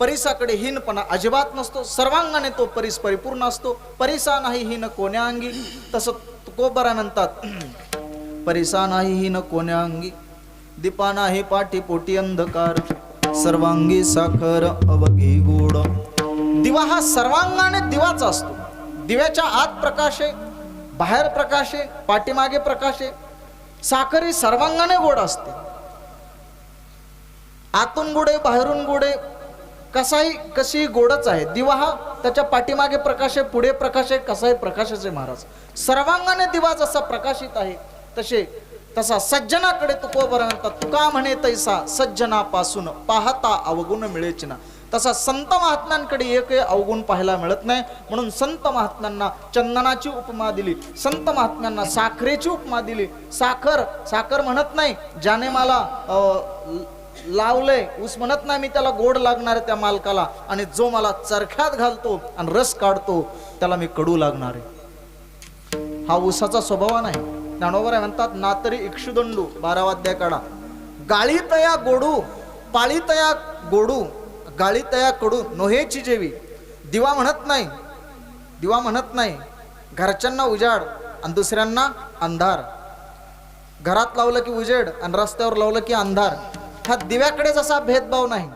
परिसाकडे हीनपणा अजिबात नसतो. सर्वांगाने तो परिस परिपूर्ण असतो. परिसा नाही हीन कोण्या अंगी? तसं तुकोबरा म्हणतात परिसा नाही हीन कोण्या अंगी? दीपा नाही पाठी पोटी अंधकार. सर्वांगी साखर अवघी गोड. दिवा हा सर्वांगाने दिवाचा असतो. दिव्याच्या आत प्रकाश आहे बाहेर प्रकाश आहे पाठीमागे प्रकाश आहे. साखर ही सर्वांगाने गोड असते. आतून गुडे बाहेरून गुडे कसाही कशी गोडच आहे? दिवा हा त्याच्या पाठीमागे प्रकाश आहे पुढे प्रकाश आहे कसाही प्रकाशाचे महाराज. सर्वांगाने दिवा जसा प्रकाशित आहे तसे तसा सज्जनाकडे तुकोबर म्हणतात तुका म्हणे तैसा सज्जनापासून पाहता अवगुण मिळेच ना तसा संत महात्म्यांकडे एकही अवगुण पाहायला मिळत नाही. म्हणून संत महात्म्यांना चंदनाची उपमा दिली. संत महात्म्यांना साखरेची उपमा दिली. साखर साखर म्हणत नाही. ज्याने मला लावलंय. ऊस म्हणत नाही मी त्याला गोड लागणार आहे त्या मालकाला. आणि जो मला चरख्यात घालतो आणि रस काढतो त्याला मी कडू लागणार आहे. हा ऊसाचा स्वभाव नाही. ज्ञानोबर आहे म्हणतात नातरी इक्षुदंडू बारावाध्याय काढा. गाळी तया गोडू पाळी तया गोडू गाळी तया कडू नोहेची जेवी. दिवा म्हणत नाही. दिवा म्हणत नाही. घरच्यांना उजाड आणि दुसऱ्यांना अंधार. घरात लावलं की उजेड आणि रस्त्यावर लावलं की अंधार. हा दिव्याकडे जसा भेदभाव नाही.